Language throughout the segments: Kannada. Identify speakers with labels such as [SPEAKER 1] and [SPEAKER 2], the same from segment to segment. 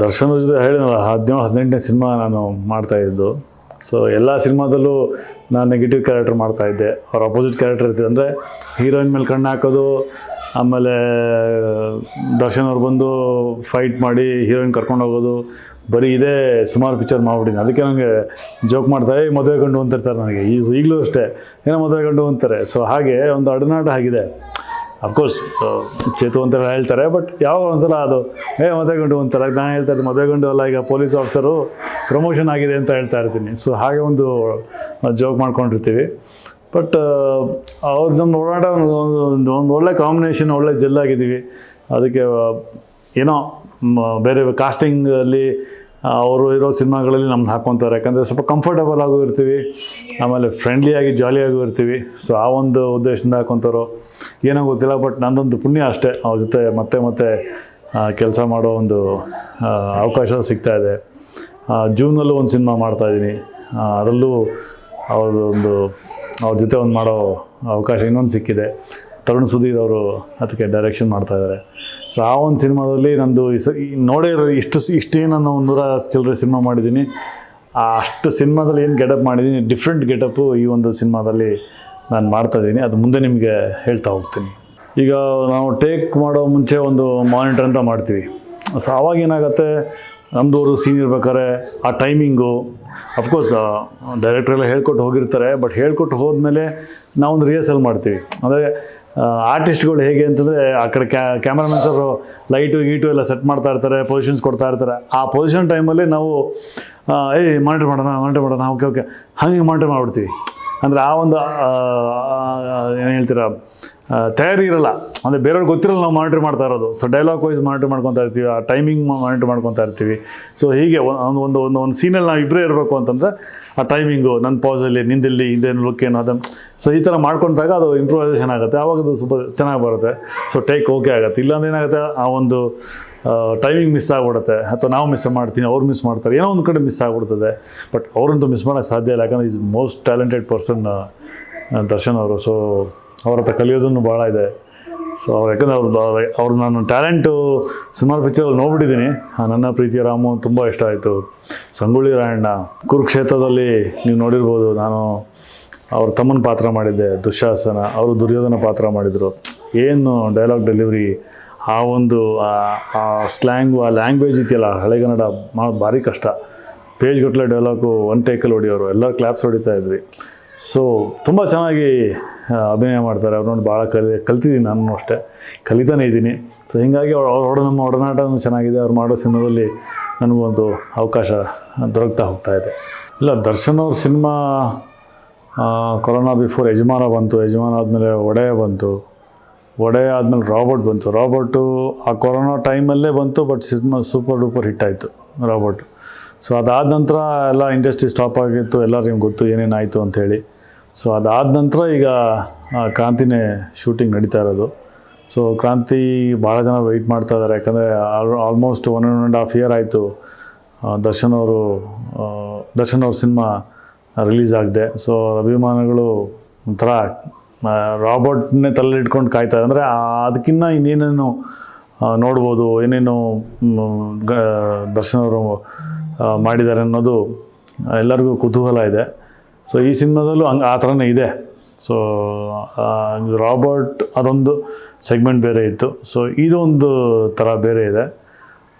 [SPEAKER 1] ದರ್ಶನ್ ಜೊತೆ ಹೇಳಿದ್ನಲ್ಲ ಹದಿನೇಳು ಹದಿನೆಂಟನೇ ಸಿನಿಮಾ ನಾನು ಮಾಡ್ತಾ ಇದ್ದು. ಸೊ ಎಲ್ಲ ಸಿನಿಮಾದಲ್ಲೂ ನಾನು ನೆಗೆಟಿವ್ ಕ್ಯಾರೆಕ್ಟರ್ ಮಾಡ್ತಾ ಇದ್ದೆ. ಅವ್ರ ಅಪೋಸಿಟ್ ಕ್ಯಾರೆಕ್ಟರ್ ಇರ್ತಿದೆ ಅಂದರೆ ಹೀರೋಯಿನ್ ಮೇಲೆ ಕಣ್ಣು ಹಾಕೋದು ಆಮೇಲೆ ದರ್ಶನ್ ಅವ್ರು ಬಂದು ಫೈಟ್ ಮಾಡಿ ಹೀರೋಯಿನ್ ಕರ್ಕೊಂಡು ಹೋಗೋದು ಬರೀ ಇದೇ ಸುಮಾರು ಪಿಕ್ಚರ್ ಮಾಡ್ಬಿಟ್ಟಿದ್ದೀನಿ ಅದಕ್ಕೆ ನನಗೆ ಜೋಕ್ ಮಾಡ್ತಾರೆ "ಏ, ಮದುವೆ ಕಂಡು ಅಂತಿರ್ತಾರೆ ನನಗೆ. ಈಗ ಈಗಲೂ ಅಷ್ಟೇ. ಏನೋ ಮದುವೆ ಕಂಡು ಅಂತಾರೆ. ಸೊ ಹಾಗೆ ಒಂದು ಅಡನಾಟ ಆಗಿದೆ. ಅಫ್ಕೋರ್ಸ್ ಚೇತು ಅಂತೆಲ್ಲ ಹೇಳ್ತಾರೆ ಬಟ್ ಯಾವಾಗ ಒಂದ್ಸಲ ಅದು, ಏ ಮದುವೆ ಗಂಡು ಅಂತಾರೆ ನಾನು ಹೇಳ್ತಾ ಇರ್ತೀನಿ ಮದುವೆ ಗಂಡು ಅಲ್ಲ, ಈಗ ಪೊಲೀಸ್ ಆಫೀಸರು ಪ್ರಮೋಷನ್ ಆಗಿದೆ ಅಂತ ಹೇಳ್ತಾ ಇರ್ತೀನಿ. ಸೊ ಹಾಗೆ ಒಂದು ಜೋಕ್ ಮಾಡ್ಕೊಂಡಿರ್ತೀವಿ. ಬಟ್ ಅವ್ರ ನಮ್ಮ ಓಡಾಟ ಒಂದು ಒಂದು ಒಳ್ಳೆ ಕಾಂಬಿನೇಷನ್ ಒಳ್ಳೆ ಜೆಲ್ಲಾಗಿದ್ದೀವಿ ಅದಕ್ಕೆ ಏನೋ ಬೇರೆ ಕಾಸ್ಟಿಂಗಲ್ಲಿ ಅವರು ಇರೋ ಸಿನಿಮಾಗಳಲ್ಲಿ ನಮ್ಮನ್ನ ಹಾಕೊತಾರೆ. ಯಾಕಂದರೆ ಸ್ವಲ್ಪ ಕಂಫರ್ಟಬಲ್ ಆಗೂ ಇರ್ತೀವಿ. ಆಮೇಲೆ ಫ್ರೆಂಡ್ಲಿಯಾಗಿ ಜಾಲಿಯಾಗೂ ಇರ್ತೀವಿ. ಸೊ ಆ ಒಂದು ಉದ್ದೇಶದಿಂದ ಹಾಕೊತಾರೋ ಏನೋ ಗೊತ್ತಿಲ್ಲ ಬಟ್ ನಂದೊಂದು ಪುಣ್ಯ ಅಷ್ಟೇ. ಅವ್ರ ಜೊತೆ ಮತ್ತೆ ಮತ್ತೆ ಕೆಲಸ ಮಾಡೋ ಒಂದು ಅವಕಾಶ ಸಿಗ್ತಾ ಇದೆ. ಜೂನಲ್ಲೂ ಒಂದು ಸಿನಿಮಾ ಮಾಡ್ತಾಯಿದ್ದೀನಿ ಅದರಲ್ಲೂ ಅವ್ರದ್ದೊಂದು ಅವ್ರ ಜೊತೆ ಒಂದು ಮಾಡೋ ಅವಕಾಶ ಇನ್ನೊಂದು ಸಿಕ್ಕಿದೆ. ತರುಣ್ ಸುಧೀರ್ ಅವರು ಅದಕ್ಕೆ ಡೈರೆಕ್ಷನ್ ಮಾಡ್ತಾ ಇದ್ದಾರೆ ಸೊ ಆ ಒಂದು ಸಿನಿಮಾದಲ್ಲಿ ನಂದು ಈ ಸ ನೋಡೇ ಇಷ್ಟು ಇಷ್ಟೇ ನಾನು ಒಂದೂರ ಚಿಲ್ಲರೆ ಸಿನಿಮಾ ಮಾಡಿದ್ದೀನಿ. ಆ ಅಷ್ಟು ಸಿನಿಮಾದಲ್ಲಿ ಏನು ಗೆಟಪ್ ಮಾಡಿದ್ದೀನಿ ಡಿಫ್ರೆಂಟ್ ಗೆಟಪ್ಪು ಈ ಒಂದು ಸಿನಿಮಾದಲ್ಲಿ ನಾನು ಮಾಡ್ತಾಯಿದ್ದೀನಿ ಅದು ಮುಂದೆ ನಿಮಗೆ ಹೇಳ್ತಾ ಹೋಗ್ತೀನಿ. ಈಗ ನಾವು ಟೇಕ್ ಮಾಡೋ ಮುಂಚೆ ಒಂದು ಮಾನಿಟರ್ ಅಂತ ಮಾಡ್ತೀವಿ. ಸೊ ಆವಾಗ ಏನಾಗುತ್ತೆ ನಮ್ಮದು ಅವರು ಸೀನ್ ಇರ್ಬೇಕಾದ್ರೆ ಆ ಟೈಮಿಂಗು ಅಫ್ಕೋರ್ಸ್ ಡೈರೆಕ್ಟ್ರೆಲ್ಲ ಹೇಳ್ಕೊಟ್ಟು ಹೋಗಿರ್ತಾರೆ ಬಟ್ ಹೇಳ್ಕೊಟ್ಟು ಹೋದ್ಮೇಲೆ ನಾವೊಂದು ರಿಹರ್ಸಲ್ ಮಾಡ್ತೀವಿ. ಅಂದರೆ ಆರ್ಟಿಸ್ಟ್ಗಳು ಹೇಗೆ ಅಂತಂದರೆ ಆ ಕಡೆ ಕ್ಯಾ ಕ್ಯಾಮ್ರಾಮನ್ಸ್ ಅವರು ಲೈಟು ಗೀಟು ಎಲ್ಲ ಸೆಟ್ ಮಾಡ್ತಾ ಇರ್ತಾರೆ ಪೊಸಿಷನ್ಸ್ ಕೊಡ್ತಾ ಇರ್ತಾರೆ. ಆ ಪೊಸಿಷನ್ ಟೈಮಲ್ಲಿ ನಾವು ಏಯ್ ಮಾನಿಟರ್ ಮಾಡೋಣ ಮಾನಿಟರ್ ಮಾಡೋಣ ಓಕೆ ಓಕೆ ಹಾಗೆ ಮಾನಿಟರ್ ಮಾಡ್ಬಿಡ್ತೀವಿ. ಅಂದರೆ ಆ ಒಂದು ಏನು ಹೇಳ್ತೀರಾ ತಯಾರಿ ಇರಲ್ಲ. ಅಂದರೆ ಬೇರೆಯವ್ರಿಗೆ ಗೊತ್ತಿರಲ್ಲ ನಾವು ಮಾನಿಟ್ರ್ ಮಾಡ್ತಾ ಇರೋದು. ಸೊ ಡೈಲಾಗ್ ವೈಸ್ ಮಾನಿಟ್ರ್ ಮಾಡ್ಕೊತಾ ಇರ್ತೀವಿ, ಆ ಟೈಮಿಂಗ್ ಮಾನಿಟ್ರ್ ಮಾಡ್ಕೊತಾ ಇರ್ತೀವಿ. ಸೊ ಹೀಗೆ ಒಂದು ಒಂದು ಒಂದು ಒಂದು ಸೀನಲ್ಲಿ ನಾವು ಇಬ್ಬರೇ ಇರಬೇಕು ಅಂತಂದರೆ, ಆ ಟೈಮಿಂಗು ನನ್ನ ಪಾಸಲ್ಲಿ ನಿಂದಿಲ್ಲಿ, ಇದೇನು ಲುಕ್ ಏನು ಅದನ್ನು ಸೊ ಈ ಥರ ಮಾಡ್ಕೊಂಡಾಗ ಅದು ಇಂಪ್ರೂವೈಸೇಷನ್ ಆಗುತ್ತೆ. ಆವಾಗ ಅದು ಸ್ವಲ್ಪ ಚೆನ್ನಾಗಿ ಬರುತ್ತೆ. ಸೊ ಟೇಕ್ ಓಕೆ ಆಗುತ್ತೆ. ಇಲ್ಲಾಂದ್ರೆ ಏನಾಗುತ್ತೆ, ಆ ಒಂದು ಟೈಮಿಂಗ್ ಮಿಸ್ ಆಗಿಬಿಡುತ್ತೆ. ಅಥವಾ ನಾವು ಮಿಸ್ ಮಾಡ್ತೀನಿ, ಅವ್ರು ಮಿಸ್ ಮಾಡ್ತಾರೆ, ಏನೋ ಒಂದು ಕಡೆ ಮಿಸ್ ಆಗಿಬಿಡ್ತದೆ. ಬಟ್ ಅವರಂತೂ ಮಿಸ್ ಮಾಡೋಕ್ಕೆ ಸಾಧ್ಯ ಇಲ್ಲ. ಯಾಕಂದರೆ is most talented person Darshan ಅವರು. ಸೊ ಅವ್ರ ಹತ್ರ ಕಲಿಯೋದನ್ನು ಭಾಳ ಇದೆ. ಸೊ ಅವ್ರು ಯಾಕಂದರೆ ಅವ್ರು ಅವ್ರು ನಾನು ಟ್ಯಾಲೆಂಟು ಸುಮಾರು ಪಿಕ್ಚರಲ್ಲಿ ನೋಡ್ಬಿಟ್ಟಿದ್ದೀನಿ. ನನ್ನ ಪ್ರೀತಿಯ ರಾಮು ತುಂಬ ಇಷ್ಟ ಆಯಿತು. ಸಂಗೊಳ್ಳಿ ರಾಯಣ್ಣ, ಕುರುಕ್ಷೇತ್ರದಲ್ಲಿ ನೀವು ನೋಡಿರ್ಬೋದು. ನಾನು ಅವ್ರ ತಮ್ಮನ ಪಾತ್ರ ಮಾಡಿದ್ದೆ ದುಶ್ಯಾಸನ ಅವರು ದುರ್ಯೋಧನ ಪಾತ್ರ ಮಾಡಿದರು. ಏನು ಡೈಲಾಗ್ ಡೆಲಿವರಿ ಆ ಒಂದು ಸ್ಲ್ಯಾಂಗು ಆ ಲ್ಯಾಂಗ್ವೇಜ್ ಇದೆಯಲ್ಲ ಹಳೆಗನ್ನಡ ಮಾಡೋದು ಭಾರಿ ಕಷ್ಟ. ಪೇಜ್ ಗಟ್ಟಲೆ ಡೈಲಾಗು ಒನ್ ಟೇಕಲ್ಲಿ ಹೊಡಿಯೋರು, ಎಲ್ಲ ಕ್ಲಾಪ್ಸ್ ಹೊಡಿತಾ ಇದ್ವಿ. ಸೊ ತುಂಬ ಚೆನ್ನಾಗಿ ಅಭಿನಯ ಮಾಡ್ತಾರೆ. ಅವ್ರು ನೋಡಿ ಭಾಳ ಕಲಿ ಕಲ್ತಿದ್ದೀನಿ ನಾನು ಅಷ್ಟೇ. ಕಲಿತಾನೇ ಇದ್ದೀನಿ. ಸೊ ಹೀಗಾಗಿ ಅವ್ರ ಅವ್ರ ನಮ್ಮ ಒಡನಾಟನೂ ಚೆನ್ನಾಗಿದೆ. ಅವ್ರು ಮಾಡೋ ಸಿನಿಮಾದಲ್ಲಿ ನನಗೊಂದು ಅವಕಾಶ ದೊರಕ್ತಾ ಹೋಗ್ತಾ ಇದೆ. ಇಲ್ಲ, ದರ್ಶನ್ ಅವ್ರ ಸಿನಿಮಾ ಕೊರೋನಾ ಬಿಫೋರ್ ಯಜಮಾನ ಬಂತು. ಯಜಮಾನ ಆದಮೇಲೆ ಒಡೆಯ ಬಂತು. ಒಡೆಯ ಆದಮೇಲೆ ರಾಬರ್ಟ್ ಬಂತು. ರಾಬರ್ಟು ಆ ಕೊರೋನಾ ಟೈಮಲ್ಲೇ ಬಂತು, but cinema super duper hit ಆಯಿತು ರಾಬರ್ಟ್. ಸೊ ಅದಾದ ನಂತರ ಎಲ್ಲ ಇಂಡಸ್ಟ್ರಿ ಸ್ಟಾಪ್ ಆಗಿತ್ತು, ಎಲ್ಲರಿಗೂ ಗೊತ್ತು ಏನೇನಾಯಿತು ಅಂಥೇಳಿ ಸೊ ಅದಾದ ನಂತರ ಈಗ ಕ್ರಾಂತಿನೇ ಶೂಟಿಂಗ್ ನಡೀತಾ ಇರೋದು. ಸೊ ಕ್ರಾಂತಿ ಭಾಳ ಜನ ವೆಯ್ಟ್ ಮಾಡ್ತಾ ಇದ್ದಾರೆ ಯಾಕಂದರೆ almost one and half year ಆಯಿತು ದರ್ಶನ್ ಅವರು ದರ್ಶನ್ ಅವ್ರ ಸಿನಿಮಾ ರಿಲೀಸ್ ಆಗಿದೆ. ಸೊ ಅಭಿಮಾನಿಗಳು ಒಂಥರ ರಾಬರ್ಟ್ನೇ ತಲೆಲಿಟ್ಕೊಂಡು ಕಾಯ್ತಾರೆ ಅಂದರೆ ಅದಕ್ಕಿಂತ ಇನ್ನೇನೇನು ನೋಡ್ಬೋದು ಏನೇನು ದರ್ಶನವರು ಗ- ದರ್ಶನ್ ಅವರು ಆ, ಮಾಡಿದ್ದಾರೆ ಅನ್ನೋದು ಎಲ್ಲರಿಗೂ ಕುತೂಹಲ ಇದೆ. ಸೊ ಈ ಸಿನಿಮಾದಲ್ಲೂ ಹಂಗೆ ಆ ಥರನೇ ಇದೆ. ಸೊ ರಾಬರ್ಟ್ ಅದೊಂದು ಸೆಗ್ಮೆಂಟ್ ಬೇರೆ ಇತ್ತು. ಸೊ ಇದೊಂದು ಥರ ಬೇರೆ ಇದೆ.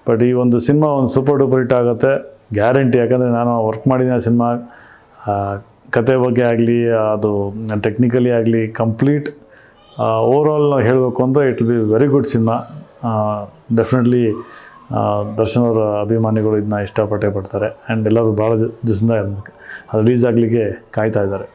[SPEAKER 1] ಬಟ್ ಈ ಒಂದು ಸಿನಿಮಾ ಒಂದು ಸೂಪರ್ ಡೂಪರ್ ಹಿಟ್ ಆಗುತ್ತೆ ಗ್ಯಾರಂಟಿ. ಯಾಕಂದರೆ ನಾನು ವರ್ಕ್ ಮಾಡಿದ್ದೀನಿ ಆ ಸಿನಿಮಾ ಕತೆ ಬಗ್ಗೆ ಆಗಲಿ, ಅದು ಟೆಕ್ನಿಕಲಿ ಆಗಲಿ ಕಂಪ್ಲೀಟ್ ಓವರಾಲ್ ಹೇಳಬೇಕು ಅಂದರೆ it be very good cinema definitely Darshan ಅವರ ಅಭಿಮಾನಿಗಳು ಇದನ್ನ ಇಷ್ಟಪಟ್ಟೇ ಪಡ್ತಾರೆ. ಆ್ಯಂಡ್ ಎಲ್ಲರೂ ಭಾಳ ದಿವಸದಿಂದ ಅದು ರಿಲೀಸ್ ಆಗಲಿಕ್ಕೆ ಕಾಯ್ತಾ ಇದ್ದಾರೆ.